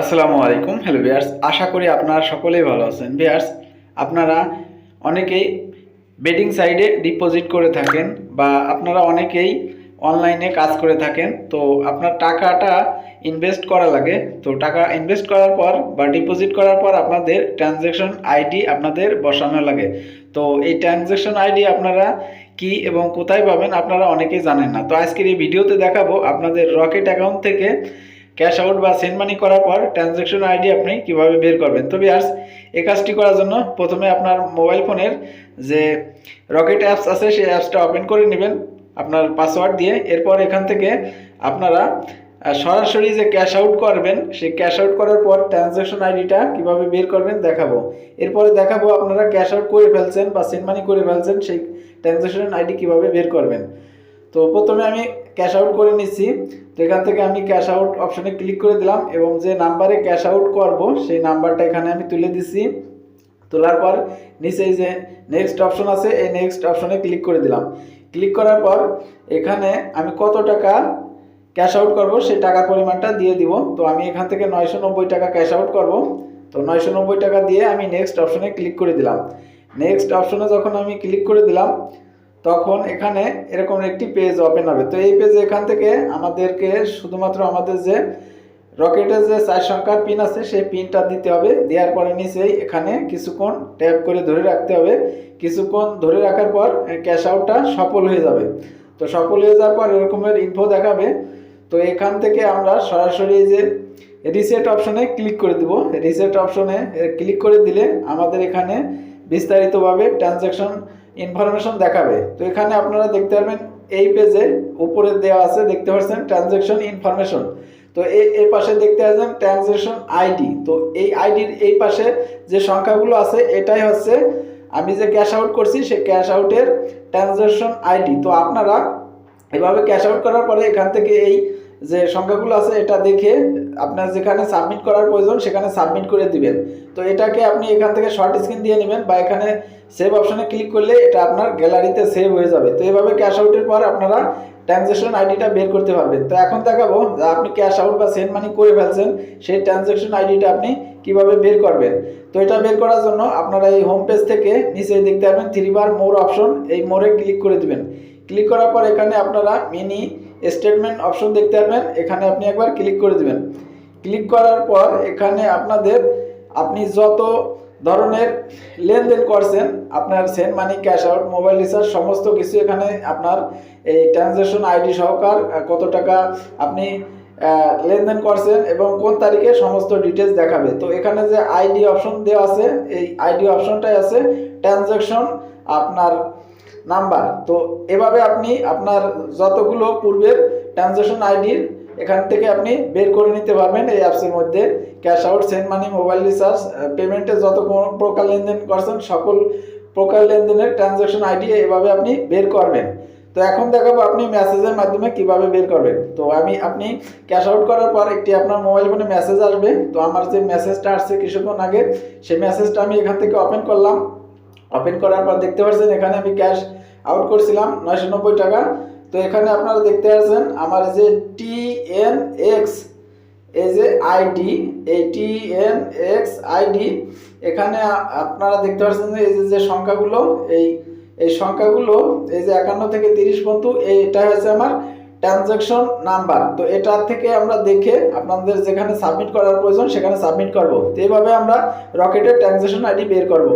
আসসালামু আলাইকুম হ্যালো বিয়ার্স আশা করি আপনারা সকলেই ভালো আছেন। বিয়ার্স আপনারা অনেকেই বেডিং সাইডে ডিপোজিট করে থাকেন বা আপনারা অনেকেই অনলাইনে কাজ করে থাকেন। তো আপনার টাকাটা ইনভেস্ট করা লাগে। তো টাকা ইনভেস্ট করার পর বা ডিপোজিট করার পর আপনাদের ট্রানজ্যাকশন আইডি আপনাদের বসানো লাগে। তো এই ট্রানজ্যাকশন আইডি আপনারা কি এবং কোথায় পাবেন আপনারা অনেকেই জানেন না। তো আজকের এই ভিডিওতে দেখাবো আপনাদের রকেট অ্যাকাউন্ট থেকে ক্যাশ আউট বা সেন্ড মানি করার পর ট্রানজ্যাকশন আইডি আপনি কীভাবে বের করবেন? তো বিয়ার্স এই কাজটি করার জন্য প্রথমে আপনার মোবাইল ফোনের যে রকেট অ্যাপস আছে, সেই অ্যাপসটা ওপেন করে নেবেন আপনার পাসওয়ার্ড দিয়ে। এরপর এখান থেকে আপনারা সরাসরি যে ক্যাশ আউট করবেন, সেই ক্যাশ আউট করার পর ট্রানজ্যাকশন আইডিটা কীভাবে বের করবেন দেখাবো। এরপরে দেখাবো আপনারা ক্যাশ আউট করে ফেলছেন বা সেন্ড মানি করে ফেলছেন, সেই ট্রানজ্যাকশন আইডি কীভাবে বের করবেন। তো প্রথমে আমি ক্যাশ আউট করে নিচ্ছি তো এখান থেকে আমি ক্যাশ আউট অপশানে ক্লিক করে দিলাম এবং যে নাম্বারে ক্যাশ আউট করব, সেই নাম্বারটা এখানে আমি তুলে দিচ্ছি তোলার পর নিচে যে নেক্সট অপশন আছে, এই নেক্সট অপশনে ক্লিক করে দিলাম। ক্লিক করার পর এখানে আমি কত টাকা ক্যাশ আউট করব, সেই টাকার পরিমাণটা দিয়ে দিব। তো আমি এখান থেকে নয়শো নব্বই টাকা ক্যাশ আউট করব। তো নয়শো নব্বই টাকা দিয়ে আমি নেক্সট অপশনে ক্লিক করে দিলাম। নেক্সট অপশনে যখন আমি ক্লিক করে দিলাম তখন এখানে এরকম একটি পেজ ওপেন হবে। তো এই পেজে এখান থেকে আমাদেরকে শুধুমাত্র আমাদের যে রকেটের যে চার সংখ্যার পিন আছে, সেই পিনটা দিতে হবে। দেওয়ার পরে নিচেই এখানে কিছুক্ষণ ট্যাপ করে ধরে রাখতে হবে। কিছুক্ষণ ধরে রাখার পর ক্যাশ আউটটা সফল হয়ে যাবে। তো সফল হয়ে যাওয়ার পর এরকমের ইনফো দেখাবে। তো এখান থেকে আমরা সরাসরি যে রিসেট অপশনে ক্লিক করে দিব। রিসেট অপশনে ক্লিক করে দিলে আমাদের এখানে বিস্তারিতভাবে ট্রানজ্যাকশন ইনফরমেশন দেখাবে। তো এখানে আপনারা দেখতে পারবেন, এই পেজে উপরে দেওয়া আছে, দেখতে পাচ্ছেন ট্রানজ্যাকশন ইনফরমেশন তো এই এই পাশে দেখতে পাচ্ছেন ট্রানজ্যাকশন আইডি তো এই আইডির এই পাশে যে সংখ্যাগুলো আছে, এটাই হচ্ছে, আমি যে ক্যাশ আউট করছি, সেই ক্যাশ আউটের ট্রানজ্যাকশন আইডি তো আপনারা এভাবে ক্যাশ আউট করার পরে এখান থেকে এই যে সংখ্যাগুলো আছে, এটা দেখে আপনার যেখানে সাবমিট করার প্রয়োজন, সেখানে সাবমিট করে দিবেন। তো এটাকে আপনি এখান থেকে শর্ট স্ক্রিন দিয়ে নেবেন বা এখানে সেভ অপশনে ক্লিক করলে এটা আপনার গ্যালারিতে সেভ হয়ে যাবে। তো এভাবে ক্যাশ আউটের পর আপনারা ট্রানজ্যাকশন আইডিটা বের করতে পারবেন। তো এখন দেখাবো আপনি ক্যাশ আউট বা সেন্ড মানি করে ফেলছেন, সেই ট্রানজ্যাকশন আইডিটা আপনি কীভাবে বের করবেন। তো এটা বের করার জন্য আপনারা এই হোম পেজ থেকে নিচে দেখতে পাবেন থ্রি বার মোর অপশন এই মোরে ক্লিক করে দিবেন। ক্লিক করার পর এখানে আপনারা মিনি স্টেটমেন্ট অপশন দেখতে পারবেন। এখানে আপনি একবার ক্লিক করে দিবেন। ক্লিক করার পর এখানে আপনাদের আপনি যত ধরনের লেনদেন করছেন, আপনার send money cash out mobile recharge সমস্ত কিছু এখানে আপনার এই ট্রানজ্যাকশন আইডি সহকার কত টাকা আপনি লেনদেন করছেন এবং কোন তারিখে সমস্ত ডিটেলস দেখাবে। তো এখানে যে আইডি অপশন দেওয়া আছে, এই আইডি অপশনটাই আছে। ট্রানজ্যাকশন আপনার নাম্বার। তো এভাবে আপনি আপনার যতগুলো পূর্বের ট্রানজ্যাকশন আইডির এখান থেকে আপনি বের করে নিতে পারবেন এই অ্যাপসের মধ্যে। Cash out send money mobile recharge পেমেন্টে যত কোনো প্রকার লেনদেন করছেন, সকল প্রকার লেনদেনের ট্রানজ্যাকশন আইডি এভাবে আপনি বের করবেন। তো এখন দেখাবো আপনি মেসেজের মাধ্যমে কীভাবে বের করবেন। তো আমি, আপনি ক্যাশ আউট করার পর একটি আপনার মোবাইল ফোনে মেসেজ আসবে। তো আমার যে মেসেজটা আসছে কিছুক্ষণ আগে, সেই মেসেজটা আমি এখান থেকে ওপেন করলাম। ওপেন করার পর দেখতে পাচ্ছেন এখানে আমি ক্যাশ আউট করছিলাম নয়শো নব্বই টাকা। তো এখানে আপনারা দেখতে পাচ্ছেন আমার যে টি এন এক্স এই যে আইডি এই টি এন এক্স আইডি এখানে আপনারা দেখতে পাচ্ছেন যে এই যে যে সংখ্যাগুলো, এই এই সংখ্যাগুলো, এই যে একান্ন থেকে তিরিশ পর্যন্ত এটা হচ্ছে আমার ট্রানজ্যাকশন নাম্বার তো এটার থেকে আমরা দেখে আপনাদের যেখানে সাবমিট করার প্রয়োজন, সেখানে সাবমিট করব। তো এইভাবে আমরা রকেটের ট্রানজ্যাকশন আইডি বের করব।